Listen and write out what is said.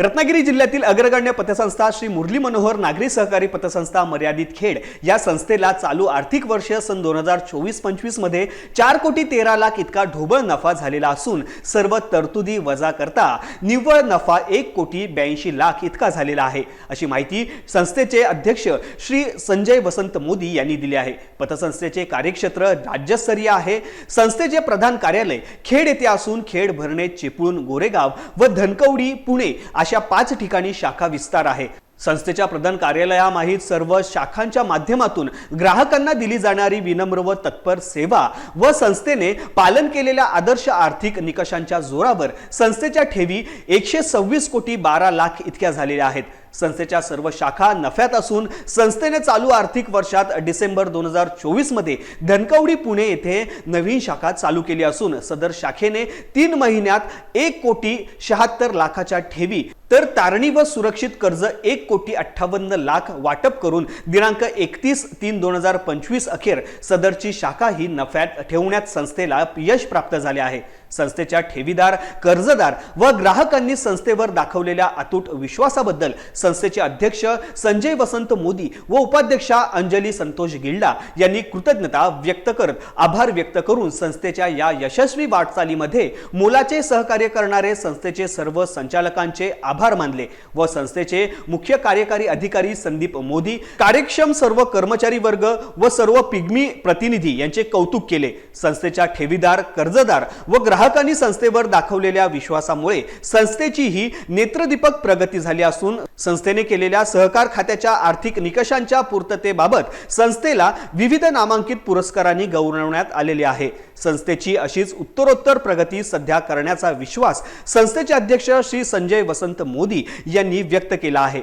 रत्नागिरी जिल्ह्यातील अग्रगण्य पतसंस्था श्री मुरली मनोहर नागरी सहकारी पतसंस्था मर्यादित खेड या संस्थेला चालू आर्थिक वर्ष सन दोन हजार चोवीस पंचवीसमध्ये चार कोटी तेरा लाख इतका ढोबळ नफा झालेला असून सर्व तरतुदी वजा करता निव्वळ नफा एक कोटी ब्याऐंशी लाख इतका झालेला आहे. अशी माहिती संस्थेचे अध्यक्ष श्री संजय वसंत मोदी यांनी दिली आहे. पतसंस्थेचे कार्यक्षेत्र राज्यस्तरीय आहे. संस्थेचे प्रधान कार्यालय खेड येथे असून खेड भरणे चिपळूण गोरेगाव व धनकवडी पुणे पाच ठिकाणी शाखा विस्तार आहे. संस्थेच्या प्रधान कार्यालयामाहीत सर्व शाखांच्या माध्यमातून ग्राहकांना दिली जाणारी विनम्र व तत्पर सेवा व संस्थेने पालन केलेल्या आदर्श आर्थिक निकषांच्या जोरावर संस्थेच्या ठेवी एकशे सव्वीस कोटी बारा लाख इतक्या झालेल्या आहेत. संस्थेच्या सर्व शाखा नफ्यात असून संस्थेने चालू आर्थिक वर्षात डिसेंबर दोन हजार चोवीसमध्ये धनकवडी पुणे येथे नवीन शाखा चालू केली असून सदर शाखेने तीन महिन्यात एक कोटी शहात्तर लाखाच्या ठेवी तर तारणी व सुरक्षित कर्ज एक कोटी अठ्ठावन्न लाख वाटप करून दिनांक एकतीस तीन दोन हजार पंचवीस अखेर सदरची शाखा ही नफ्यात ठेवण्यात संस्थेला यश प्राप्त झाले आहे. संस्थेच्या ठेवीदार कर्जदार व ग्राहकांनी संस्थेवर दाखवलेल्या अतूट विश्वासाबद्दल संस्थेचे अध्यक्ष संजय वसंत मोदी व उपाध्यक्षा अंजली संतोष गिल्डा यांनी कृतज्ञता व्यक्त करत आभार व्यक्त करून संस्थेच्या या यशस्वी वाटचालीमध्ये मोलाचे सहकार्य करणारे संस्थेचे सर्व संचालकांचे आभार मानले व संस्थेचे मुख्य कार्यकारी अधिकारी संदीप मोदी कार्यक्षम सर्व कर्मचारी वर्ग व सर्व पिग्मी प्रतिनिधी यांचे कौतुक केले. संस्थेच्या ठेवीदार कर्जदार व ग्राहकांनी संस्थेवर दाखवलेल्या विश्वासामुळे संस्थेचीही नेत्रदीपक प्रगती झाली असून संस्थेने केलेल्या सहकार खात्याच्या आर्थिक निकषांच्या पूर्ततेबाबत संस्थेला विविध नामांकित पुरस्कारांनी गौरवण्यात आलेले आहे. संस्थेची अशीच उत्तरोत्तर प्रगती सध्या करण्याचा विश्वास संस्थेचे अध्यक्ष श्री संजय वसंत मोदी यांनी व्यक्त केला आहे.